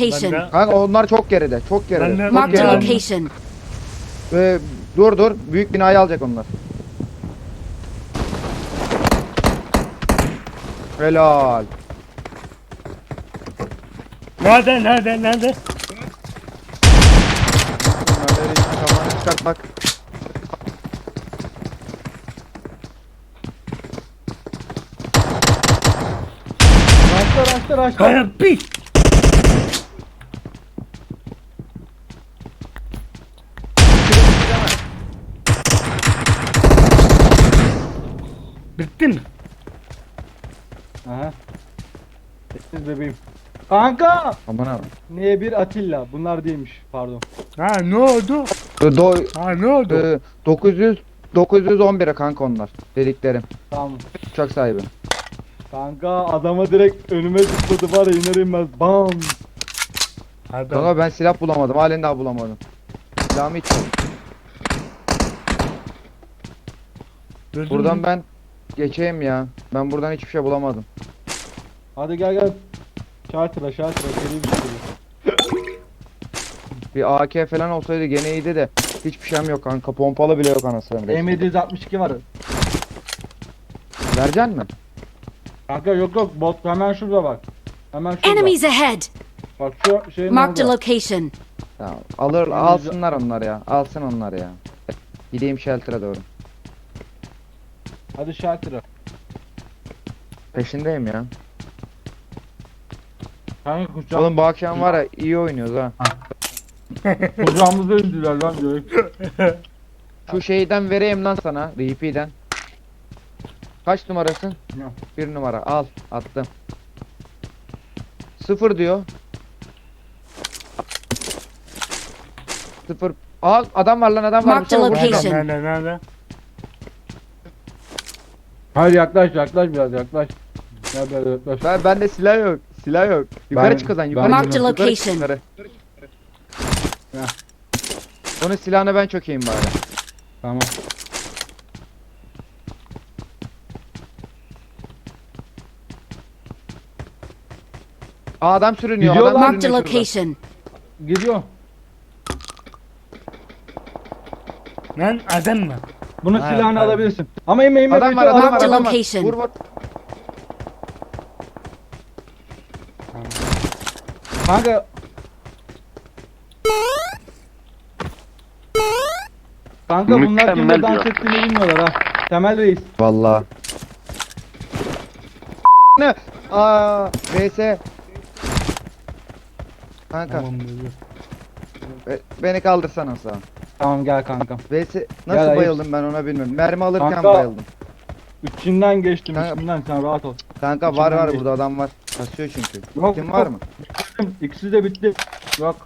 location. Kanka onlar çok geride. Çok geride. Ben de- Çok Marked a Yani- geride. location. Ee, dur dur. Büyük binayı alacak onlar. Helal. Nerede nerede nerede? Bunları kafanı çıkartmak. Raşla raşla raşla. Kaya pi. Bitti mi? Aha. Sessiz bebeğim. Kanka! Aman abi. Niye bir Atilla? Bunlar değilmiş. Pardon. Ha ne oldu? Ee, Do Ha ne oldu? e, 900 911'e kanka onlar dediklerim. Tamam. Uçak sahibi. Kanka adama direkt önüme zıpladı var ya iner inmez. Bam! Adam. Kanka ben silah bulamadım. Halen daha bulamadım. Silahımı hiç Gördün Buradan ben geçeyim ya. Ben buradan hiçbir şey bulamadım. Hadi gel gel. Şartıra şartıra. Seri bir şey. Bir AK falan olsaydı gene iyiydi de hiçbir şeyim yok kanka. Pompalı bile yok anasını. M762 var. Vereceksin mi? Kanka yok yok bot hemen şurada bak. Hemen şurada. Enemies ahead. Bak şu şeyin Marked a orada. location. Tamam. Alır alsınlar onlar ya. Alsın onlar ya. Gideyim shelter'a doğru. Hadi şartıra. Peşindeyim ya. Kanka kucağım, Oğlum bu akşam var ya iyi oynuyoruz ha. kucağımıza indiler lan direkt. Şu şeyden vereyim lan sana. RP'den. Kaç numarasın? Bir numara. Al. Attım. Sıfır diyor. Sıfır. Aa adam var lan adam var. Mark the Mustafa, vur. location. Nerede nerede nerede? Hayır yaklaş yaklaş biraz yaklaş. Gel biraz yaklaş. Ben, bende silah yok. Silah yok. Yukarı Ben- çık o zaman. ben- Yukarı Mark çık. the yukarı çık, location. yukarı. Heh. Onun silahına ben çökeyim bari. Tamam. Aa adam sürünüyor. Gidiyor adam. Marked a sürünüyor şurada. location. Gidiyor. Lan adam mı? Bunun Ha, silahını pardon. alabilirsin. Ama inme inme. Adam bekle, var adam var adam var. location. Vur vur. Kanka. Kanka bunlar Mükemmel kimle dans diyor. ettiğini bilmiyorlar ha. Temel reis. Vallahi. Ne? Aa, VS. Kanka, Tamam buyur. be- beni kaldırsana sağa. Tamam gel kanka. VS nasıl Gel, bayıldım ben ona bilmiyorum. Mermi alırken Kanka. bayıldım. Üçünden geçtim Kanka- üçünden sen rahat ol. Kanka var İçinden var geçti. burada adam var. Kasıyor çünkü. Yok, Kim yok. var mı? İkisi de bitti. Yok.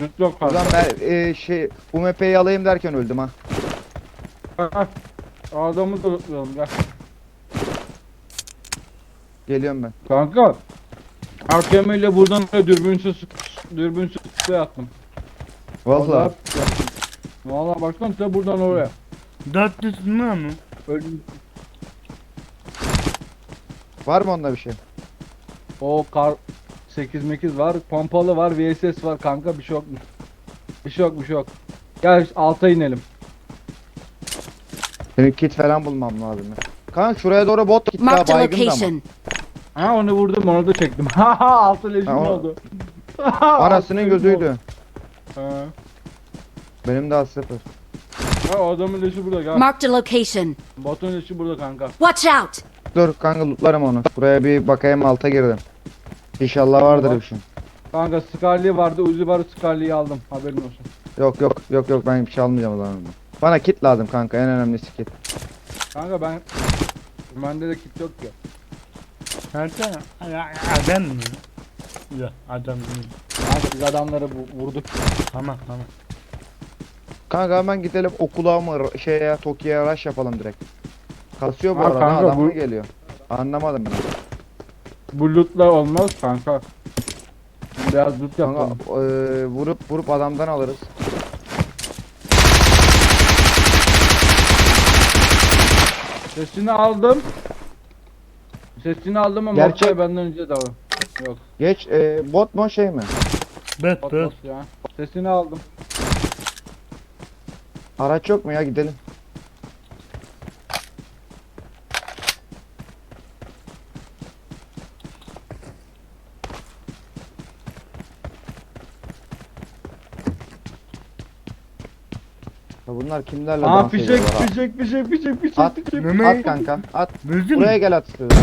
Yok yok kanka. Ulan ben e, şey UMP'yi alayım derken öldüm ha. Heh. Adamı da unutmayalım gel. Geliyorum ben. Kanka. AKM ile buradan da dürbünsüz dürbünsüz şey attım. Vallahi. yaptım. Vallahi baksana sen buradan oraya. 400 mü mü? Öldüm. Var mı onda bir şey? O kar 8 mekiz var, pompalı var, VSS var kanka bir şey yok. Bir şey yok, bir şey yok. Gel alta inelim. Benim kit falan bulmam lazım. ya. Kanka şuraya doğru bot gitti ha Marked a baygın da ama. location. Ha onu vurdum, onu da çektim. Ha ha altı o- oldu. Anasının gözüydü. Ha. Benim daha sıfır. ha adamın leşi burada gel. Marked a location. Botun leşi burada kanka. Watch out. Dur kanka lootlarım onu. Buraya bir bakayım alta girdim. İnşallah vardır bir şey. Kanka Scarlet vardı, Uzi var, Scarlet'i aldım. Haberin olsun. Yok yok yok yok ben bir şey almayacağım o zaman. Bana kit lazım kanka en önemlisi kit. Kanka ben Bende de kit yok ki. Nerede? Ya, Adam mı? Yok adam değil. Kanka biz adamları bu- vurduk. Tamam tamam. Kanka hemen gidelim okula mı şeye Tokyo'ya rush yapalım direkt. Kasıyor bu Ha, arada kanka, adam bu- mı geliyor? Anlamadım ben. Bu lootla olmaz kanka. Biraz loot Kanka yapalım. eee, vurup vurup adamdan alırız. Sesini aldım. Sesini aldım ama Gerçek- Gerçek... benden önce de var. Yok. Geç e, bot mu şey mi? Bet Bot bet. bot ya. Sesini aldım. Araç yok mu ya gidelim. Ya bunlar kimlerle Aa dans fişek ediyorlar ha? fişek fişek fişek fişek At. fişek. At kanka at. Bildin Buraya mi? gel at istiyorsan.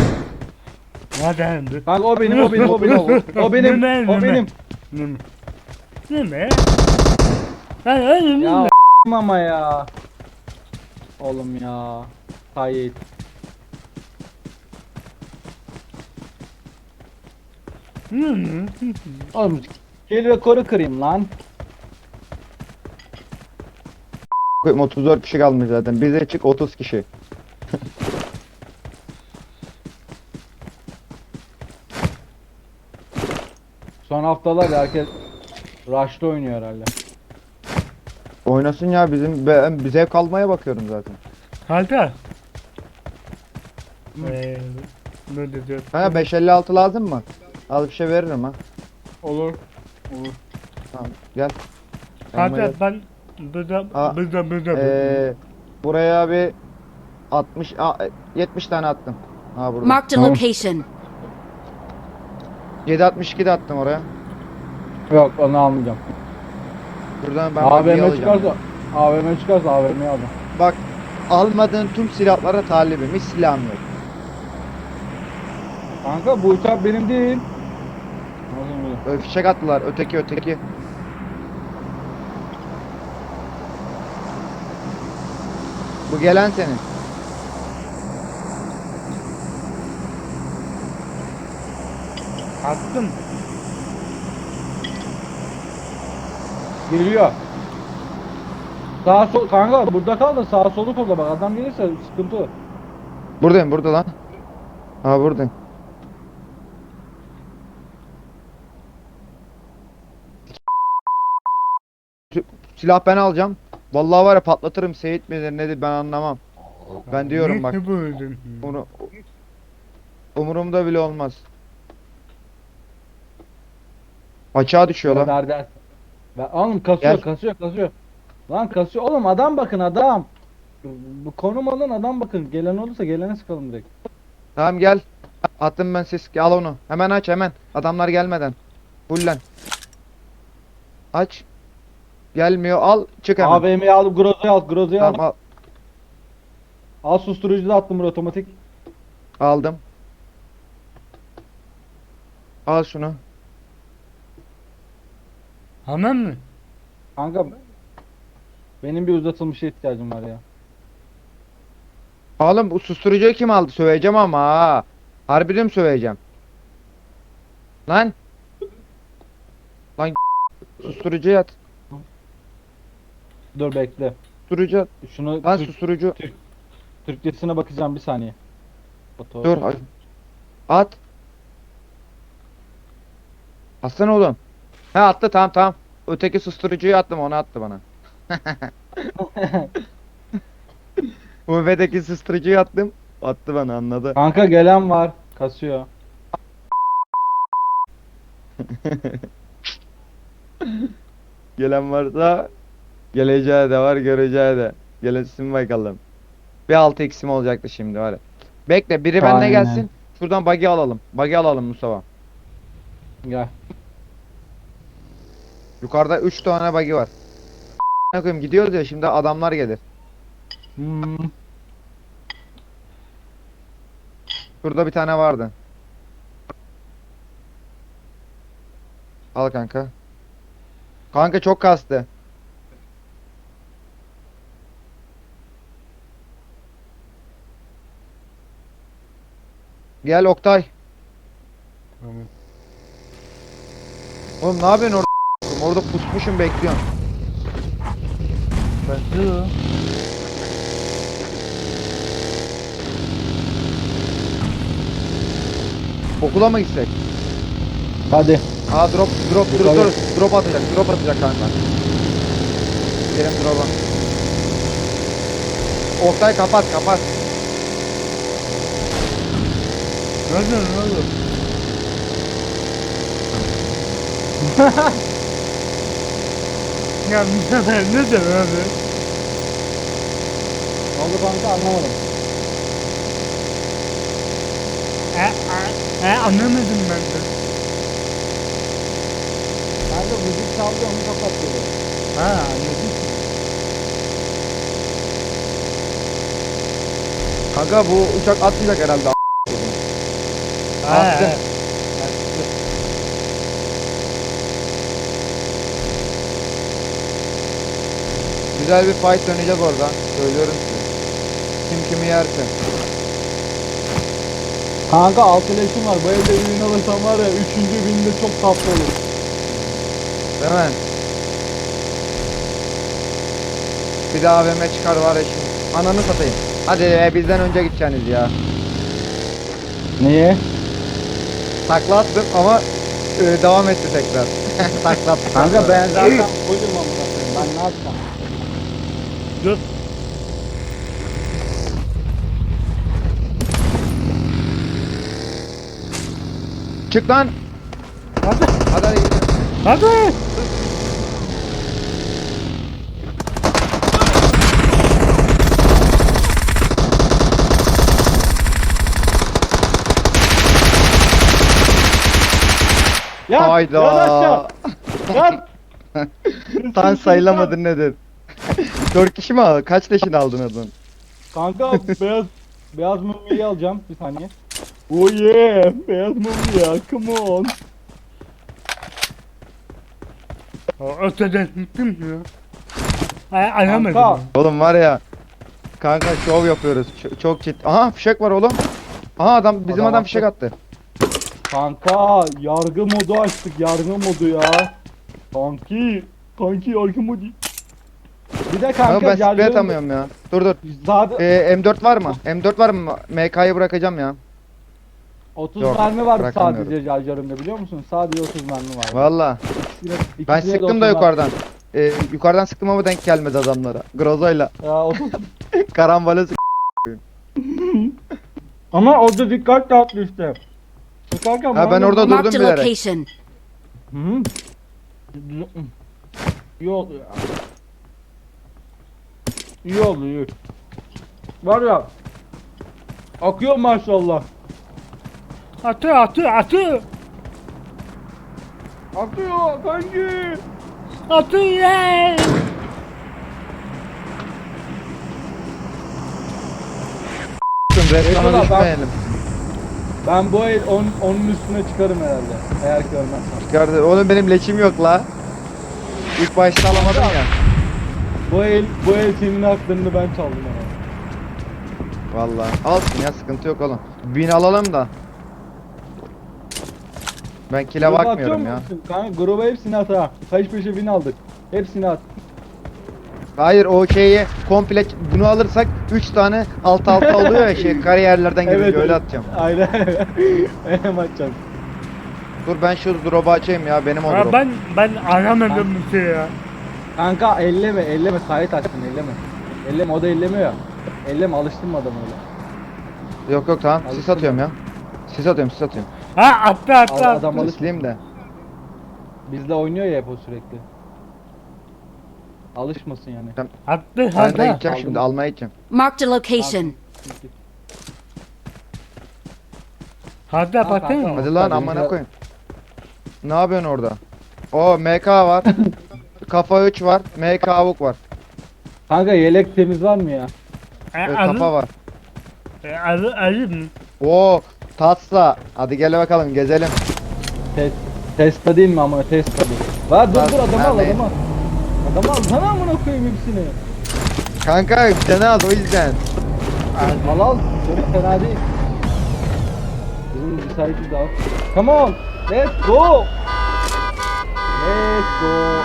Hadi. Kanka o benim o benim o benim. O benim. O benim. Ne mi? Hayır hayır ne Ya ama ya. Oğlum ya. Mi? Oğlum gel rekoru kırayım lan. Koyayım, 34 kişi kalmış zaten. Bize çık 30 kişi. Son haftalar herkes Rush'ta oynuyor herhalde. Oynasın ya bizim ben bize kalmaya bakıyorum zaten. Halter. Eee ne diyeceğiz? Ha 556 lazım mı? Al bir şey veririm ha. Olur. Olur. Tamam gel. Yanıma Halter gel. ben burada Aa, burada burada. Ee, buraya bir 60 a, 70 tane attım. Ha burada. Marked a Tamam. location. 762 de attım oraya. Yok onu almayacağım. Buradan ben AVM alacağım. çıkarsa AVM çıkarsa AVM'yi alacağım. Bak almadığın tüm silahlara talibim. Hiç silahım yok. Kanka bu uçak benim değil. Nasıl? Böyle fişek attılar. Öteki öteki. Bu gelen senin. Attım. Geliyor. Sağ sol kanka burada kal da sağ solu kolla bak adam gelirse sıkıntı. Buradayım burada lan. Ha buradayım. Silah ben alacağım. Vallahi var ya patlatırım Seyit midir nedir ben anlamam. Ben diyorum bak. Onu umurumda bile olmaz. Açığa düşüyor lan. Ver, oğlum kasıyor Gel. kasıyor kasıyor. Lan kasıyor oğlum adam bakın adam. Bu konum alın adam bakın. Gelen olursa gelene sıkalım direkt. Tamam gel. Attım ben ses. Al onu. Hemen aç hemen. Adamlar gelmeden. Fullen. Aç. Gelmiyor. Al. Çık hemen. AVM'yi al, Groza'yı al, Groza'yı al. Tamam al. Al susturucu da attım buraya otomatik. Aldım. Al şunu. Hemen mi? Kanka benim bir uzatılmışa ihtiyacım var ya. Oğlum bu susturucuyu kim aldı? Söveceğim ama ha. Harbiden mi söveceğim? Lan. Lan susturucuya at. Dur bekle. Susturucu at. Şunu Lan Türk- susturucu. Türkçesine bakacağım bir saniye. Foto- Dur. ay- At. Atsana oğlum. He attı tamam tamam. Öteki susturucuyu attım onu attı bana. UV'deki susturucuyu attım. Attı bana anladı. Kanka gelen var. Kasıyor. Gelen varsa geleceği de var göreceği de. Gelesin bakalım. Bir altı eksim olacaktı şimdi var ya. Bekle biri bende Aynen. gelsin. Şuradan bug'i alalım. Bug'i alalım Mustafa. Gel. Yukarıda 3 tane bug'i var. Ne koyayım gidiyoruz ya şimdi adamlar gelir. Hmm. Şurada bir tane vardı. Al kanka. Kanka çok kastı. Gel Oktay. Tamam. Oğlum ne yapıyorsun orada? Orada pusmuşum bekliyorum. Basıyor. Okula mı gitsek? Hadi. Aa drop drop dur dur drop atacak drop atacak kanka. Gelin drop'a. Oktay kapat kapat. Ne oldu ne oldu? Ya Mustafa ne demek abi? Oldu kanka anlamadım. E, e, e, anlamadım ben de. Kanka müzik çaldı onu kapattı. Ha anladım. Kanka bu uçak atmayacak herhalde. Ha, Attı. ha. Güzel bir fight dönecek orada. Söylüyorum size. Kim kimi yerse. Kanka altı leşim var. Bu evde ürün alırsam var ya üçüncü binde çok tatlı olur. Değil mi? Bir daha AVM çıkar var ya şimdi. Ananı satayım. Hadi e, bizden önce gideceksiniz ya. Niye? Takla attım ama e, devam etti tekrar. Takla attım. Kanka ben zaten fullüm amına koyayım. Ben ne yapacağım? Çık lan. Hadi. Hadi hadi gidelim. Hadi. Ya Hayda. Yan aşağı. Yan. Tan sayılamadın nedir? 4 kişi mi aldın? Kaç leşini aldın adın? Kanka beyaz beyaz mumyayı alacağım bir saniye. Oh yeah, beyaz mumya, come on. Öteden gittim ya. Ay, anlamadım. Kanka. Oğlum var ya. Kanka şov yapıyoruz. Ç- çok ciddi. Aha fişek var oğlum. Aha adam bizim Adam adam, attı. fişek attı. Kanka yargı modu açtık yargı modu ya. Kanki, kanki yargı modu. Bir de Kanka kanka ben sprey yargı- atamıyorum ya. Dur dur. Zaten Ee, M4 var mı? M4 var mı? MK'yı bırakacağım ya. 30 Yok, mermi var bırakamıyorum. sadece charger'ımda biliyor musun? Sadece 30 mermi var. Valla. İkisine- Ben ikisine de sıktım da 30 yukarıdan. Ee, yukarıdan sıktım ama denk gelmedi adamlara. Grozo'yla. Ya, 30 Karambole sık. Ama orada dikkat dağıttı işte. Sıkarken Ha, ben orada Marked durdum a bilerek. location. Hı -hı. İyi oldu ya. İyi oldu iyi. Var ya. Akıyor maşallah. Atı atı atı. Akıyor kanki. Atı ye. Düşmeyelim. Ben bu el on, onun üstüne çıkarım herhalde. Eğer görmezsem. Çıkardı. Oğlum benim leçim yok la. İlk başta alamadım ya. Bu el, bu el senin haklarını ben çaldım herhalde. Valla. Alsın ya sıkıntı yok oğlum. Bin alalım da. Ben kile Gruba bakmıyorum atıyor ya. musun? Kanka gruba hepsini at ha. Kaç peşe bin aldık. Hepsini at. Hayır o şeyi komple bunu alırsak 3 tane alt alta oluyor ya şey kariyerlerden gibi öyle atacağım. Aynen. Hem atacağım. Dur ben şu drop'u açayım ya benim o drop. ben ben anlamadım bir şey ya. Kanka elleme elleme kayıt açtın elleme. Elleme o da ellemiyor ya. Elleme alıştırma adamı öyle. Yok yok tamam sis Alıştım atıyorum ya. Sis atıyorum sis atıyorum. Ha attı attı Al- attı. adam alış. Sisleyeyim de. Bizle oynuyor ya hep o sürekli. Alışmasın yani. Attı Ben de hadi. gideceğim şimdi almaya gideceğim. Marked a location. Hadi Ha, bakayım. kanka. Hadi lan Tabii, amına güzel. koyayım. Ne yapıyorsun orada? O MK var. Kafa 3 var. MK avuk var. Kanka yelek temiz var mı ya? E, alı- kafa var. e, alı alı mı? Oo Tatsa. Hadi gel bakalım gezelim. Test, testa değil mi ama testa değil. Var dur dur adamı al adamı al. Adamı al sana amına koyayım hepsini. Kanka canı az o yüzden. Al al. Çok fena değil. Bizim bir sahibi daha. Come on. Let's go. Let's go.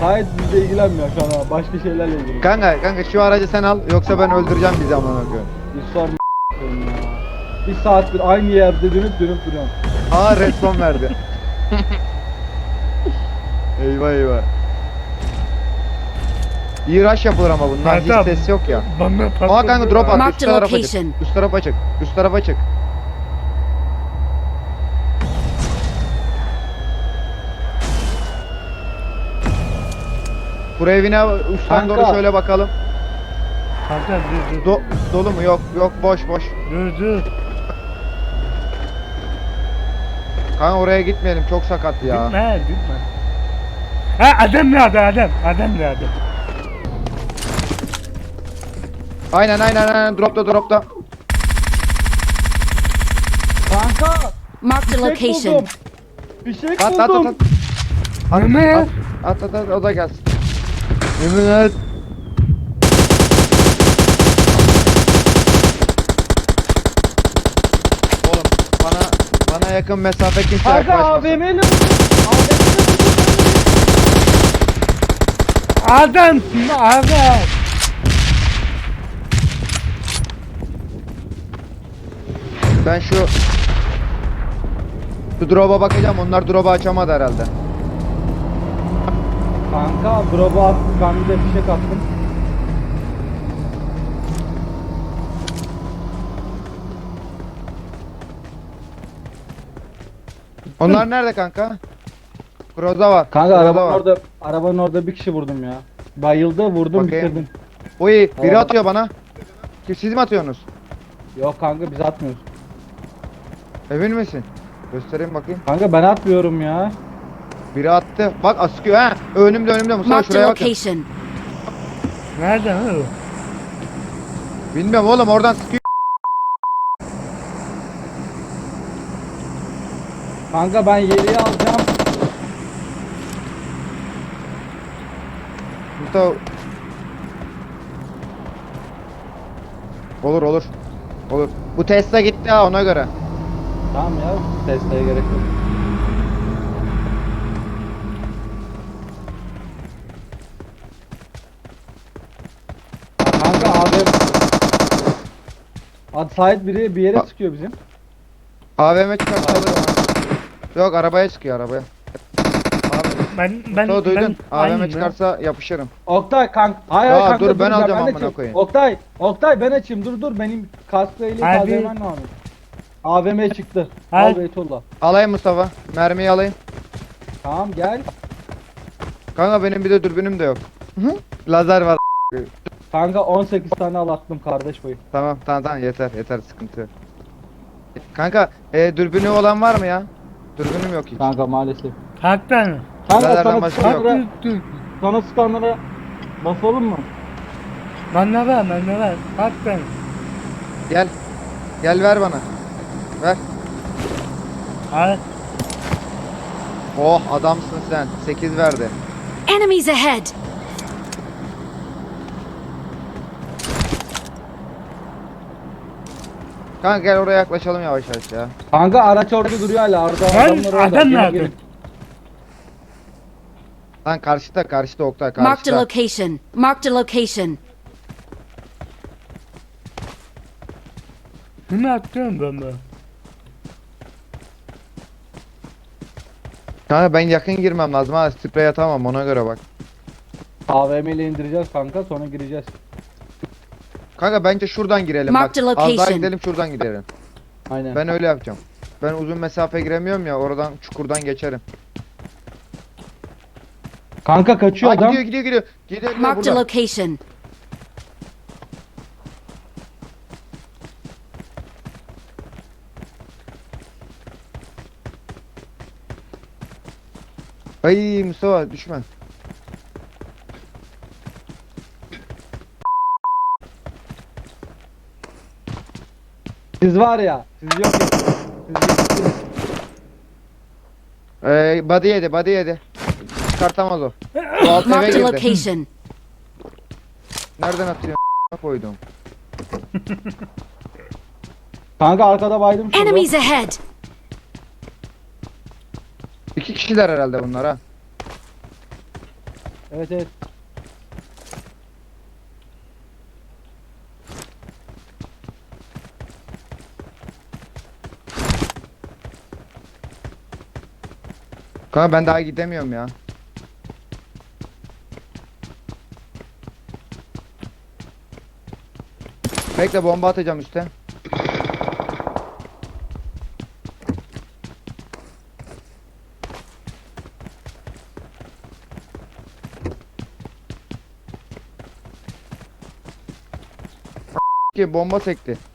Kayıt bizle ilgilenmiyor şu an ha. Başka şeylerle ilgileniyor. Kanka kanka şu aracı sen al yoksa ben öldüreceğim bizi amına koyayım. Bir sorma ya. Bir saattir aynı yerde dönüp dönüp duruyorum. Aa reston verdi. eyvah eyvah. İyi rush yapılır ama bunlar Mert hiç ses yok ya. Bana patladı. Aa kanka drop at üst tarafa çık. Üst tarafa çık. Üst tarafa çık. Kurevine üstten doğru şöyle bakalım. Kanka dur dur. Do- dolu mu? Yok yok boş boş. Dur dur. Kanka oraya gitmeyelim çok sakat ya. Gitme gitme. Ha adam nerede adam? Adam nerede? Aynen aynen aynen dropta dropta. Kanka. Marked a Fişek location. buldum. Fişek At at at buldum. at. At, Mehmet. at, at at at o da gelsin. Mehmet. Oğlum bana bana yakın mesafe kimse Kanka yaklaşmasın. AVM'yle vurdum. AVM'yle vurdum. Adam adam. Ben şu şu drop'a bakacağım. Onlar drop'u açamadı herhalde. Kanka drop'a attım. Ben bir de fişek attım. Onlar nerede kanka? Groza var. Kanka Groza arabanın var. orada arabanın orada bir kişi vurdum ya. Bayıldı vurdum Bakayım. bitirdim. Oy biri Evet. atıyor bana. Kim siz mi atıyorsunuz? Yok kanka biz atmıyoruz. Emin misin? Göstereyim bakayım. Kanka ben atmıyorum ya. Biri attı. Bak askıyor ha. Önümde önümde Musa Marked a şuraya bakın. location. Nerede ha? o? Bilmiyorum oğlum oradan sıkıyor. Kanka ben yeleği alacağım. Mustafa. Olur olur. Olur. Bu Tesla gitti ha ona göre. Tamam ya Tesla'ya gerek yok. Kanka abi Ad sahip biri bir yere Bak. sıkıyor bizim. AVM ha. Yok arabaya çıkıyor arabaya. Abi, Ben ben Mustafa duydun. ben AVM aynıyım ya. çıkarsa yapışırım. Oktay kank. Hayır Ya hayır kanka dur, ben alacağım amına açayım. koyayım. Oktay, Oktay ben açayım. Dur dur benim kaskla ile tazelemen lazım. AVM çıktı. Al Beytullah. Alayım Mustafa. Mermiyi alayım. Tamam gel. Kanka benim bir de dürbünüm de yok. Lazer var. Kanka 18 tane al attım kardeş boyu. Tamam tamam tamam yeter yeter sıkıntı yok. Kanka e, dürbünü olan var mı ya? Dürbünüm yok hiç. Kanka maalesef. Haktan. Kanka Zaten sana başka yok. sıkanlara, Dur dur. sana sıkanlara basalım mı? Bende var bende var. Haktan. Gel. Gel ver bana. Ver. Al. Oh adamsın sen. 8 verdi. Enemies ahead. Kanka gel oraya yaklaşalım yavaş yavaş ya. Kanka araç orada duruyor hala. Arada Lan adamlar orada. adam Gel, nerede? gelin. Lan karşıda karşıda Oktay Marked a karşıda. location. Marked a location. Kimi attın ben Kanka ben yakın girmem lazım ha. Sprey atamam ona göre bak. AVM ile indireceğiz kanka sonra gireceğiz. Kanka bence şuradan girelim Mark the bak. Az daha location. gidelim şuradan gidelim. Aynen. Ben öyle yapacağım. Ben uzun mesafe giremiyorum ya oradan çukurdan geçerim. Kanka kaçıyor Aa, adam. gidiyor gidiyor gidiyor. Gidiyor, gidiyor Marked a burada. location. Ay Mustafa düşme. Siz var ya. Siz yok. Siz yok. Ee, body yedi body yedi. Çıkartamaz o. O alt eve Marked a girdi. location. Nereden atıyor? koydum. Kanka arkada baydım şurada. Enemies ahead. İki kişiler herhalde bunlar ha. Evet evet. Kanka ben daha gidemiyorum ya. Bekle bomba atacağım işte. ki bomba sekti.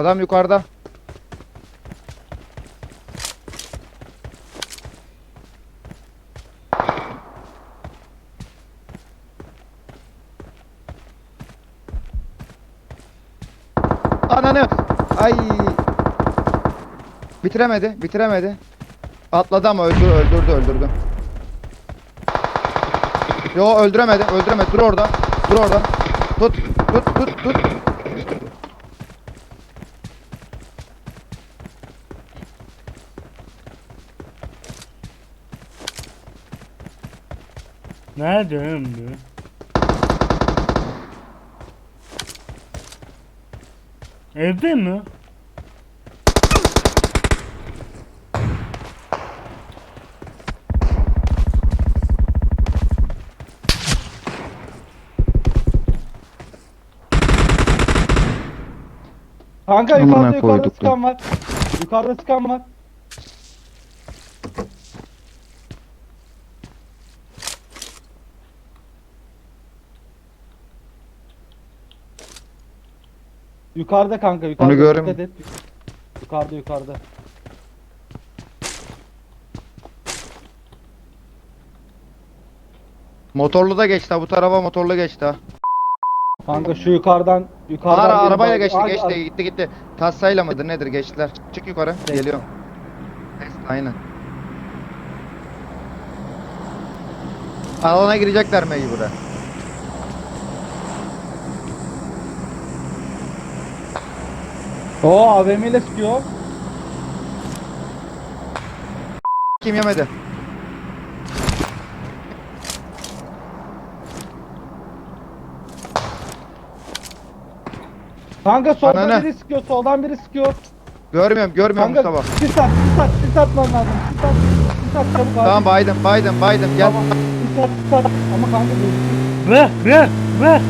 Adam yukarıda. Ananı. Ay. Bitiremedi, bitiremedi. Atladı ama öldür, öldürdü, öldürdü. Yo öldüremedi, öldüremedi. Dur orada, dur orada. Tut, tut, tut, tut. Nerede oğlum bu? Evde mi? Kanka Amına yukarıda yukarıda koyduk sıkan var. Yukarıda sıkan var. Yukarıda kanka yukarıda. görüm- dikkat et. Yukarıda yukarıda. Motorlu da geçti ha, bu tarafa motorlu geçti ha. Kanka şu yukarıdan yukarıdan Ara, arabayla geçti, geçti, ar- gitti, gitti. Tassayla mıdır nedir geçtiler. Çık yukarı, geliyorum. Aynen. Alana girecekler mecburen. Oo AVM ile sıkıyor. Kim yemedi? Kanka soldan Ananı. biri sıkıyor, soldan biri sıkıyor. Görmüyorum, görmüyorum Kanka Mustafa. sis at, sis at, sis atman lazım. Sis at, sis at çabuk abi. Tamam baydım, baydım, baydım. Gel. Tamam, sis at, sis at. Ama kanka gözüküyor. Ve ve ve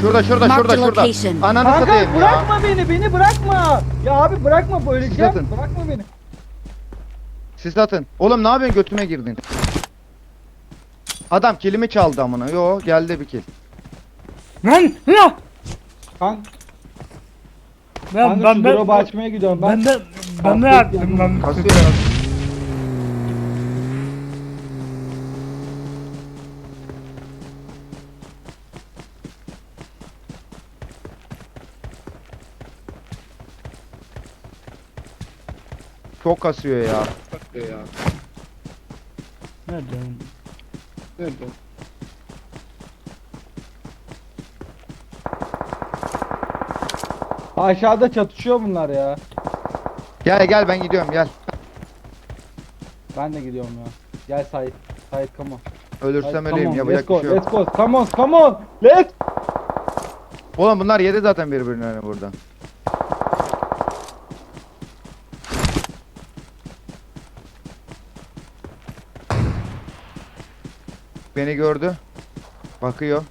Şurada, şurada, Mark şurada, şurada. location. Ananı Kanka satayım ya. bırakma beni, beni bırakma. Ya abi bırakma böyle cam. atın. Bırakma beni. Siz atın. Oğlum ne yapıyorsun götüme girdin. Adam kilimi çaldı amına. Yo geldi bir kil. lan ya Kanka, ben kanka ben şu ben drop'u açmaya gidiyorum ben. ben de ben ne Affet yaptım ya. lan? Kasıyor ya. Çok kasıyor ya. Nerede? Aşağıda çatışıyor bunlar ya. Gel gel ben gidiyorum gel. Ben de gidiyorum ya. Gel Sait. Sait come on. Ölürsem Sait, öleyim come on. yapacak Let's go, bir şey yok. let's go. Come on, come on. Let's. Oğlum bunlar yedi zaten birbirine burada. Beni gördü. Bakıyor.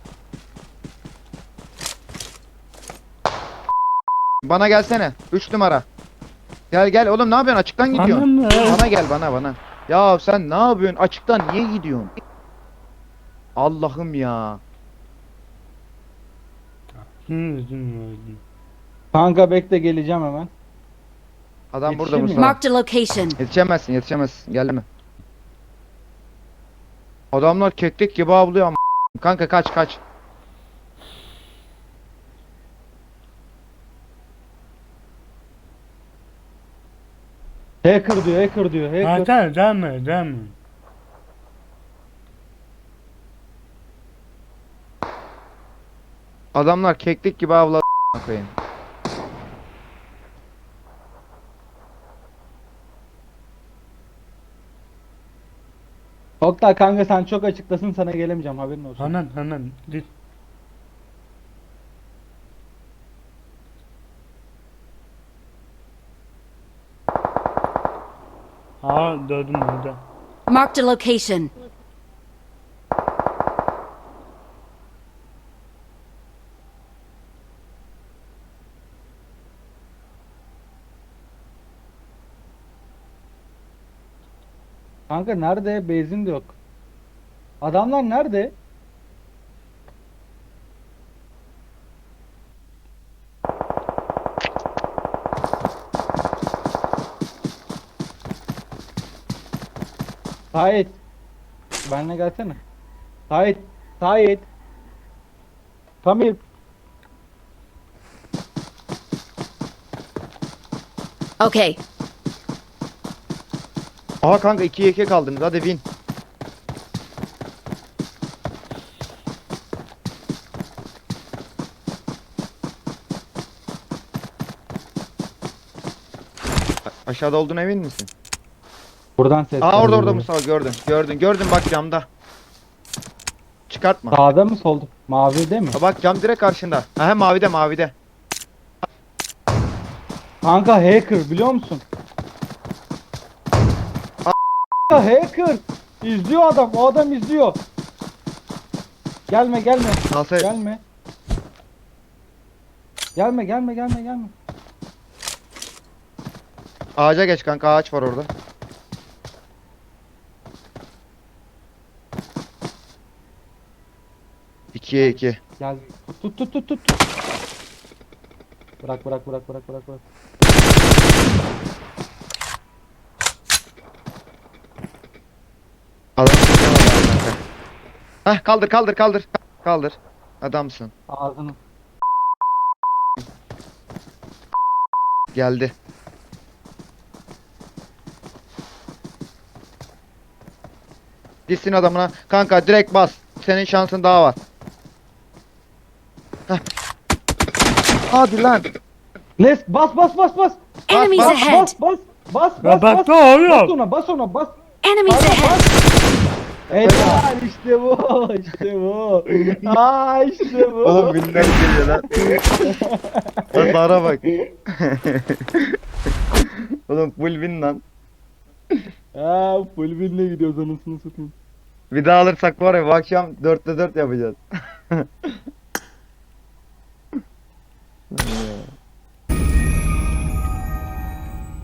Bana gelsene. 3 numara. Gel gel oğlum ne yapıyorsun? Açıktan gidiyorsun. Bana gel bana bana. Ya sen ne yapıyorsun? Açıktan niye gidiyorsun? Allah'ım ya. Kanka bekle geleceğim hemen. Adam burada Yetişir miyim? Mustafa. Marked a location. Yetişemezsin, yetişemezsin. Gelme. Adamlar keklik gibi avlıyor ama. Kanka kaç kaç. Hacker diyor, hacker diyor, hacker. Hakan deme deme. Adamlar keklik gibi avladı koyayım. Oktay kanka sen çok açıklasın sana gelemeyeceğim haberin olsun. Hanan hanan git. Aa gördüm orada. Marked a location. Kanka nerede? Benzin de yok. Adamlar nerede? Sait. Benle gelsene. Sait. Sait. Come. Okay. Aha kanka 2'ye 2 kaldınız hadi win. A- Aşağıda olduğuna emin misin? Buradan ses. Aa orada orada geliyor. Mustafa gördün. Gördün gördün bak camda. Çıkartma. Sağda mı solda? Mavi değil mi? Ha, bak cam direkt karşında. Aha mavide mavide. Kanka hacker biliyor musun? Hacker. İzliyor adam. O adam izliyor. Gelme gelme. Kalsa Gelme. Gelme gelme gelme gelme. ağaca geç kanka ağaç var orada. İkiye iki. Gel. Tut tut tut. tut. Bırak bırak bırak bırak bırak bırak. Adam kanka. Hah kaldır kaldır kaldır. Kaldır. Adamsın. Ağzını. Geldi. Gitsin adamına. Kanka direkt bas. Senin şansın daha var. Heh. Hadi lan. Les bas bas bas bas. Enemies bas, ahead. Bas bas bas bas bas. Bas oluyor? ona bas ona bas. Enemies Bas, ahead. Helal işte bu. işte bu. Aa işte bu. Oğlum binler geliyor lan. lan dara bak. Oğlum full bin lan. Aa full binle gidiyoruz anasını satayım. Bir daha alırsak var ya bu akşam 4'te 4 yapacağız.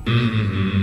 Mm-hmm.